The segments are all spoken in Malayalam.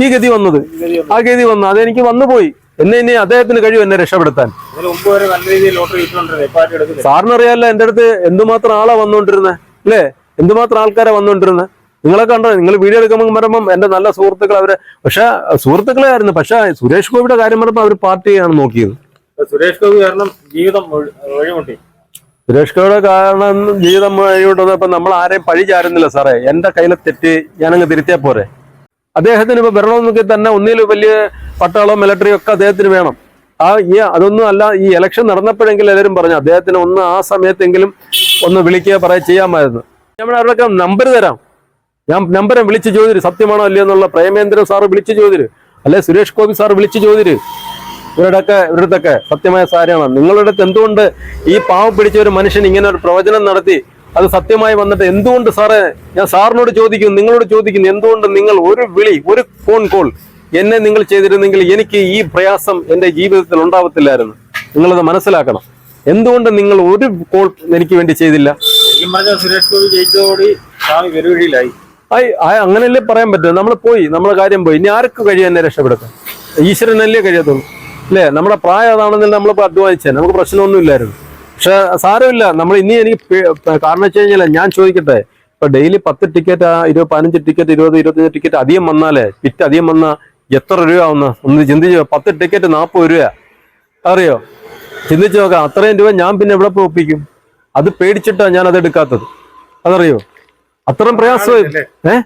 ഈ ഗതി വന്നത്. ആ ഗതി വന്നു അതെനിക്ക് വന്നു പോയി. എന്നെ ഇനി അദ്ദേഹത്തിന് കഴിയും എന്നെ രക്ഷപ്പെടുത്താൻ. സാറിനറിയാലോ എന്റെ അടുത്ത് എന്തുമാത്രം ആളാ വന്നുകൊണ്ടിരുന്നത് അല്ലേ? എന്തുമാത്രം ആൾക്കാരാ വന്നുകൊണ്ടിരുന്നത് നിങ്ങളെ കണ്ടോ? നിങ്ങൾ വീഡിയോ എടുക്കുമ്പോൾ പറയുമ്പോൾ എന്റെ നല്ല സുഹൃത്തുക്കൾ അവരെ പക്ഷെ സുഹൃത്തുക്കളെ ആയിരുന്നു പക്ഷെ സുരേഷ് ഗോപിയുടെ കാര്യം പറയുമ്പോൾ അവർ പാർട്ടിയാണ് നോക്കിയത്. സുരേഷ് ഗോപി കാരണം ജീവിതം വഴി- വഴിമുട്ടി സുരേഷ് ഗോപിയുടെ കാരണം ജീവിതം വഴിയോട്ട് നമ്മൾ ആരെയും പഴി ചാരുന്നില്ല സാറേ. എന്റെ കയ്യിലെ തെറ്റ് ഞാനങ്ങ് തിരുത്തിയാ പോരെ. അദ്ദേഹത്തിന് ഇപ്പൊ വരണമെന്നൊക്കെ തന്നെ ഒന്നിലും വലിയ പട്ടാളോ മിലിറ്ററിയോ ഒക്കെ അദ്ദേഹത്തിന് വേണം. ആ ഈ അതൊന്നും അല്ല ഈ ഇലക്ഷൻ നടന്നപ്പോഴെങ്കിലും എല്ലാവരും പറഞ്ഞു അദ്ദേഹത്തിന് ഒന്ന് ആ സമയത്തെങ്കിലും ഒന്ന് വിളിക്കുക പറയുക ചെയ്യാമായിരുന്നു. നമ്മൾ അവരൊക്കെ നമ്പർ തരാം. ഞാൻ നമ്പരെ വിളിച്ച് ചോദിര് സത്യമാണോ അല്ലയോ എന്നുള്ള പ്രേമേന്ദ്രൻ സാറ് വിളിച്ച് ചോദിര് അല്ലെ സുരേഷ് ഗോപി സാർ വിളിച്ച് ചോദിര്. ഇവരുടെയൊക്കെ ഇവരുടെയൊക്കെ സത്യമായ സാരമാണ് നിങ്ങളുടെ എന്തുകൊണ്ട് ഈ പാവം പിടിച്ച ഒരു മനുഷ്യൻ ഇങ്ങനെ ഒരു പ്രവചനം നടത്തി അത് സത്യമായി വന്നിട്ട് എന്തുകൊണ്ട് സാറെ? ഞാൻ സാറിനോട് ചോദിക്കുന്നു നിങ്ങളോട് ചോദിക്കുന്നു എന്തുകൊണ്ട് നിങ്ങൾ ഒരു വിളി ഒരു ഫോൺ കോൾ എന്നെ നിങ്ങൾ ചെയ്തിരുന്നെങ്കിൽ എനിക്ക് ഈ പ്രയാസം എന്റെ ജീവിതത്തിൽ ഉണ്ടാവത്തില്ലായിരുന്നു? നിങ്ങളത് മനസ്സിലാക്കണം. എന്തുകൊണ്ട് നിങ്ങൾ ഒരു കോൾ എനിക്ക് വേണ്ടി ചെയ്തില്ല? സുരേഷ് ഗോപി ജയിച്ചതോടെ അങ്ങനല്ലേ പറയാൻ പറ്റും. നമ്മൾ പോയി നമ്മളെ കാര്യം പോയി. ഇനി ആർക്ക് കഴിയും എന്നെ രക്ഷപ്പെടുത്താൻ? ഈശ്വരനല്ലേ കഴിയത്തുള്ളൂ. അല്ലേ? നമ്മുടെ പ്രായം അതാണെന്നിൽ നമ്മളിപ്പോൾ അധ്വാനിച്ചേ നമുക്ക് പ്രശ്നമൊന്നുമില്ലായിരുന്നു. പക്ഷെ സാരമില്ല. നമ്മൾ ഇനി എനിക്ക് കാരണം വെച്ച് കഴിഞ്ഞാൽ ഞാൻ ചോദിക്കട്ടെ. ഇപ്പൊ ഡെയിലി പത്ത് ടിക്കറ്റ് ഇരുപത് പതിനഞ്ച് ടിക്കറ്റ് ഇരുപത് ഇരുപത്തഞ്ച് ടിക്കറ്റ് അധികം വന്നാലേ വിറ്റ് അധികം വന്നാൽ എത്ര രൂപ ആവുന്ന ഒന്ന് ചിന്തിച്ച്. പത്ത് ടിക്കറ്റ് നാൽപ്പത് രൂപ അറിയോ? ചിന്തിച്ച് നോക്കാം. അത്രയും രൂപ ഞാൻ പിന്നെ എവിടെ പോയി ഒപ്പിക്കും? അത് പേടിച്ചിട്ടാണ് ഞാൻ അത് എടുക്കാത്തത്. അതറിയോ? അത്രയും പ്രയാസം? ഏഹ്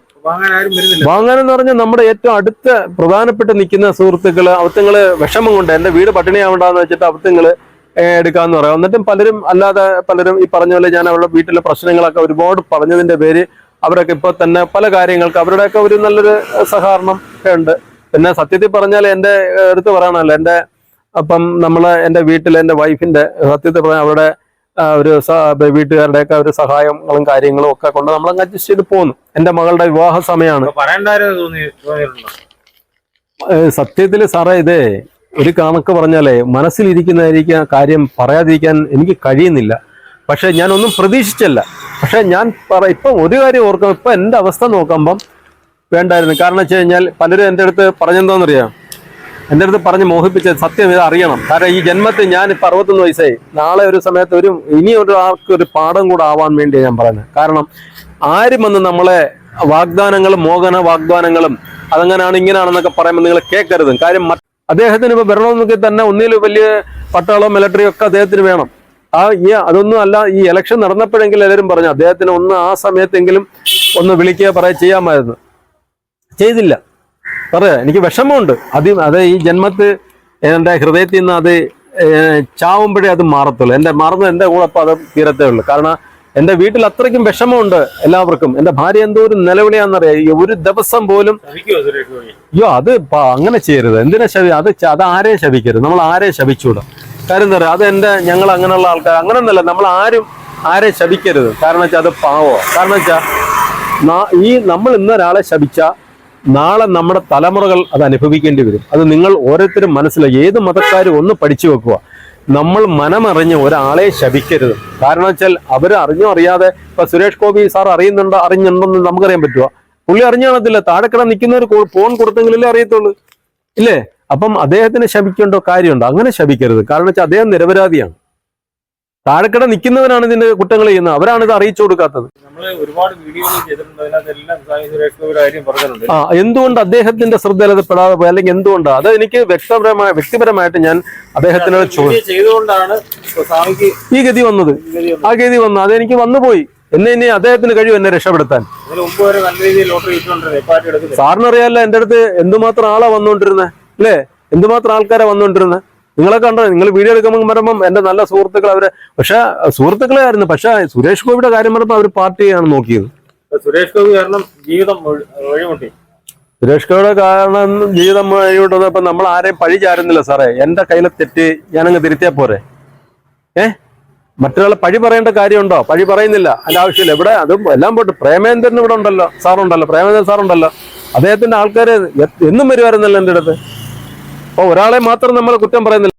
വാങ്ങാനെന്ന് പറഞ്ഞാൽ നമ്മുടെ ഏറ്റവും അടുത്ത പ്രധാനപ്പെട്ട് നിൽക്കുന്ന സുഹൃത്തുക്കൾ അവത്തങ്ങൾ വിഷമം കൊണ്ട് എന്റെ വീട് പട്ടിണിയാവണ്ടെന്ന് വെച്ചിട്ട് അവത്തങ്ങൾ എടുക്കാന്ന് പറയാം. എന്നിട്ടും പലരും അല്ലാതെ പലരും ഈ പറഞ്ഞ പോലെ ഞാൻ അവരുടെ വീട്ടിലെ പ്രശ്നങ്ങളൊക്കെ ഒരുപാട് പറഞ്ഞതിന്റെ പേര് അവരൊക്കെ ഇപ്പൊ തന്നെ പല കാര്യങ്ങൾക്ക് അവരുടെയൊക്കെ ഒരു നല്ലൊരു സഹകരണം ഒക്കെ ഉണ്ട്. പിന്നെ സത്യത്തിൽ പറഞ്ഞാൽ എന്റെ ഏഹ്, എടുത്ത് പറയണല്ലോ എന്റെ അപ്പം നമ്മൾ എന്റെ വീട്ടിൽ എന്റെ വൈഫിന്റെ സത്യത്തിൽ പറഞ്ഞാൽ അവരുടെ ഒരു വീട്ടുകാരുടെയൊക്കെ ഒരു സഹായങ്ങളും കാര്യങ്ങളും ഒക്കെ കൊണ്ട് നമ്മൾ അഡ്ജസ്റ്റ് ചെയ്ത് പോകുന്നു എന്റെ മകളുടെ വിവാഹ സമയമാണ്. സത്യത്തിൽ സാറേ ഇതേ ഒരു കണക്ക് പറഞ്ഞാലേ മനസ്സിലിരിക്കുന്നതായിരിക്കും കാര്യം പറയാതിരിക്കാൻ എനിക്ക് കഴിയുന്നില്ല. പക്ഷേ ഞാൻ ഒന്നും പ്രതീക്ഷിച്ചല്ല. പക്ഷേ ഞാൻ പറ ഇപ്പം ഒരു കാര്യം ഓർക്കാം ഇപ്പൊ എന്റെ അവസ്ഥ നോക്കുമ്പം വേണ്ടായിരുന്നു. കാരണം വെച്ച് കഴിഞ്ഞാൽ പലരും എന്റെ അടുത്ത് പറഞ്ഞെന്തോന്നറിയാം? എന്റെ അടുത്ത് പറഞ്ഞ് മോഹിപ്പിച്ച സത്യം ഇത് അറിയണം. കാരണം ഈ ജന്മത്തിൽ ഞാൻ ഇപ്പം അറുപത്തൊന്ന് വയസ്സായി. നാളെ ഒരു സമയത്ത് ഒരു ഇനി ഒരാൾക്ക് ഒരു പാഠം കൂടെ ആവാൻ വേണ്ടിയാണ് ഞാൻ പറയുന്നത്. കാരണം ആരും വന്ന് നമ്മളെ വാഗ്ദാനങ്ങളും മോഹന വാഗ്ദാനങ്ങളും അതങ്ങനെയാണ് ഇങ്ങനെയാണെന്നൊക്കെ പറയുമ്പോൾ നിങ്ങൾ കേൾക്കരുത്. കാര്യം അദ്ദേഹത്തിന് ഇപ്പൊ വരണമെന്നൊക്കെ തന്നെ ഒന്നിലും വലിയ പട്ടാളോ മിലിറ്ററിയോ ഒക്കെ അദ്ദേഹത്തിന് വേണം. ആ ഈ അതൊന്നും അല്ല ഈ ഇലക്ഷൻ നടന്നപ്പോഴെങ്കിലും എല്ലാവരും പറഞ്ഞു അദ്ദേഹത്തിന് ഒന്ന് ആ സമയത്തെങ്കിലും ഒന്ന് വിളിക്കുക പറയുക ചെയ്യാമായിരുന്നു. ചെയ്തില്ല. പറയാ എനിക്ക് വിഷമമുണ്ട്. അത് അത് ഈ ജന്മത്ത് എന്റെ ഹൃദയത്തിൽ നിന്ന് അത് ചാവുമ്പോഴേ അത് മാറത്തുള്ളൂ. എന്റെ മറന്ന് എന്റെ കൂടെ അപ്പം അത് തീരത്തേ ഉള്ളൂ. കാരണം എന്റെ വീട്ടിൽ അത്രയ്ക്കും വിഷമമുണ്ട് എല്ലാവർക്കും. എന്റെ ഭാര്യ എന്തോ ഒരു നിലവിളിയാണെന്നറിയാം. ഒരു ദിവസം പോലും അയ്യോ അത് അങ്ങനെ ചെയ്യരുത്. എന്തിനാ ശവി അത് അത് ആരെയും ശവിക്കരുത്? നമ്മൾ ആരെ ശപിച്ചൂടാ കാര്യം എന്താ പറയുക അത് എന്റെ ഞങ്ങൾ അങ്ങനെയുള്ള ആൾക്കാർ അങ്ങനെയൊന്നുമല്ല നമ്മൾ ആരും ആരെ ശവിക്കരുത്. കാരണം വെച്ചാൽ അത് പാവോ? കാരണം വെച്ചാൽ ഈ നമ്മൾ ഇന്ന് ഒരാളെ ശപിച്ച നാളെ നമ്മുടെ തലമുറകൾ അത് അനുഭവിക്കേണ്ടി വരും. അത് നിങ്ങൾ ഓരോരുത്തരും മനസ്സിലായി. ഏത് മതക്കാരും ഒന്ന് പഠിച്ചു വെക്കുക. നമ്മൾ മനമറിഞ്ഞ് ഒരാളെ ശപിക്കരുത്. കാരണം വെച്ചാൽ അവർ അറിഞ്ഞോ അറിയാതെ ഇപ്പൊ സുരേഷ് ഗോപി സാർ അറിയുന്നുണ്ടോ അറിഞ്ഞുണ്ടോന്ന് നമുക്കറിയാൻ പറ്റുമോ പുള്ളി അറിഞ്ഞു കാണത്തില്ല നിൽക്കുന്ന ഒരു ഫോൺ കൊടുത്തെങ്കിലല്ലേ അറിയത്തുള്ളൂ. ഇല്ലേ? അപ്പം അദ്ദേഹത്തിന് ശപിക്കേണ്ട കാര്യമുണ്ടോ? അങ്ങനെ ശപിക്കരുത്. കാരണം വെച്ചാൽ അദ്ദേഹം നിരപരാധിയാണ്. താഴെക്കിട നിൽക്കുന്നവരാണ് ഇതിന്റെ കുറ്റങ്ങൾ ചെയ്യുന്നത്. അവരാണ് ഇത് അറിയിച്ചു കൊടുക്കാത്തത്. ആ എന്തുകൊണ്ട് അദ്ദേഹത്തിന്റെ ശ്രദ്ധയിൽ അത് പെടാതെ പോയി? അല്ലെങ്കിൽ എന്തുകൊണ്ട്? അത് എനിക്ക് വ്യക്തപരമായ വ്യക്തിപരമായിട്ട് ഞാൻ അദ്ദേഹത്തിനോട് ചോദിച്ചു വീഡിയോ ചെയ്തുകൊണ്ടാണ് ഇപ്പൊ സ്വാമിക്ക് ഈ ഗതി വന്നത്. ആ ഗതി വന്നു അതെനിക്ക് വന്നു പോയി. എന്നെ ഇനി അദ്ദേഹത്തിന് കഴിയും എന്നെ രക്ഷപ്പെടുത്താൻ. സാറിനറിയാലോ എന്റെ അടുത്ത് എന്തുമാത്രം ആളാ വന്നുകൊണ്ടിരുന്നത് അല്ലേ? എന്തുമാത്രം ആൾക്കാരാ വന്നുകൊണ്ടിരുന്നത് നിങ്ങളെ കണ്ടോ? നിങ്ങൾ വീഡിയോ എടുക്കുമ്പോൾ പറയുമ്പോൾ എന്റെ നല്ല സുഹൃത്തുക്കൾ അവർ പക്ഷെ സുഹൃത്തുക്കളെ ആയിരുന്നു പക്ഷെ സുരേഷ് ഗോപിയുടെ കാര്യം പറയുമ്പോൾ അവർ പാർട്ടിയാണ് നോക്കിയത്. സുരേഷ് ഗോപി കാരണം ജീവിതം വഴി- വഴിമുട്ടി സുരേഷ് ഗോപിയുടെ കാരണം ജീവിതം വഴിമുട്ടത് ഇപ്പൊ നമ്മൾ ആരെയും പഴി ചാരുന്നില്ല സാറേ. എന്റെ കയ്യിലെ തെറ്റ് ഞാനങ്ങ് തിരുത്തിയാ പോരെ. ഏ? മറ്റൊരാളെ പഴി പറയേണ്ട കാര്യമുണ്ടോ? പഴി പറയുന്നില്ല. അതിന്റെ ആവശ്യമില്ല. ഇവിടെ അതും എല്ലാം പോട്ട്. പ്രേമേന്ദ്രൻ ഇവിടെ ഉണ്ടല്ലോ. സാറുണ്ടല്ലോ. പ്രേമേന്ദ്രൻ സാറുണ്ടല്ലോ. അദ്ദേഹത്തിന്റെ ആൾക്കാര് എന്നും വരുമായിരുന്നല്ലോ എന്റെ അടുത്ത്. ഒരാളെ മാത്രം നമ്മൾ കുറ്റം പറയുന്നില്ല.